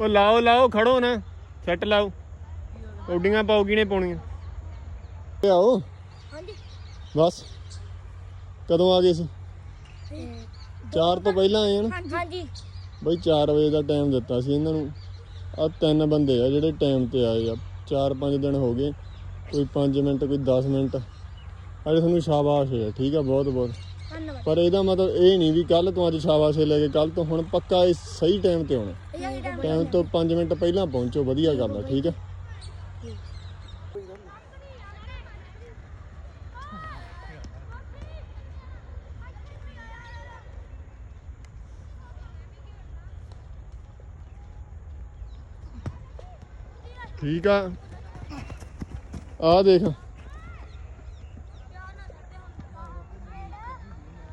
ਉਹ ਲਾਓ ਲਾਓ ਖੜੋ ਨਾ। ਸੈੱਟ ਲਾਓ। ਕੌਡੀਆਂ ਪਾਉਗੀ ਨੇ ਪਾਉਣੀਆਂ? ਤੇ ਆਓ। ਹਾਂਜੀ। ਬਸ। ਕਦੋਂ ਆ ਗਏ ਸੀ? 4 ਤੋਂ ਪਹਿਲਾਂ ਆਏ ਹਨ ਹਾਂਜੀ। ਬਈ 4 ਵਜੇ ਦਾ ਟਾਈਮ ਦਿੱਤਾ ਸੀ ਇਹਨਾਂ ਨੂੰ। ਆ ਤਿੰਨ ਬੰਦੇ ਆ ਜਿਹੜੇ ਟਾਈਮ ਤੇ ਆਏ ਆ। 4-5 ਦਿਨ ਹੋ ਗਏ। ਕੋਈ 5 ਮਿੰਟ ਕੋਈ 10 ਮਿੰਟ। ਅਰੇ ਤੁਹਾਨੂੰ ਸ਼ਾਬਾਸ਼ ਹੈ ਠੀਕ ਆ? ਬਹੁਤ ਬਹੁਤ। ਧੰਨਵਾਦ। ਪਰ ਇਹਦਾ ਮਤਲਬ ਇਹ ਨਹੀਂ ਵੀ ਕੱਲ ਤੋਂ ਅੱਜ ਸ਼ਾਬਾਸ਼ ਲੈ ਕੇ ਕੱਲ ਤੋਂ ਹੁਣ ਪੱਕਾ ਇਹ ਸਹੀ ਟਾਈਮ ਤੇ ਆਉਣਾ। ਟਾਈਮ ਤੋਂ 5 ਮਿੰਟ ਪਹਿਲਾਂ ਪਹੁੰਚੋ ਵਧੀਆ ਗੱਲ ਆ ਠੀਕ ਆ? ਠੀਕ ਆ? ਆ ਦੇਖ।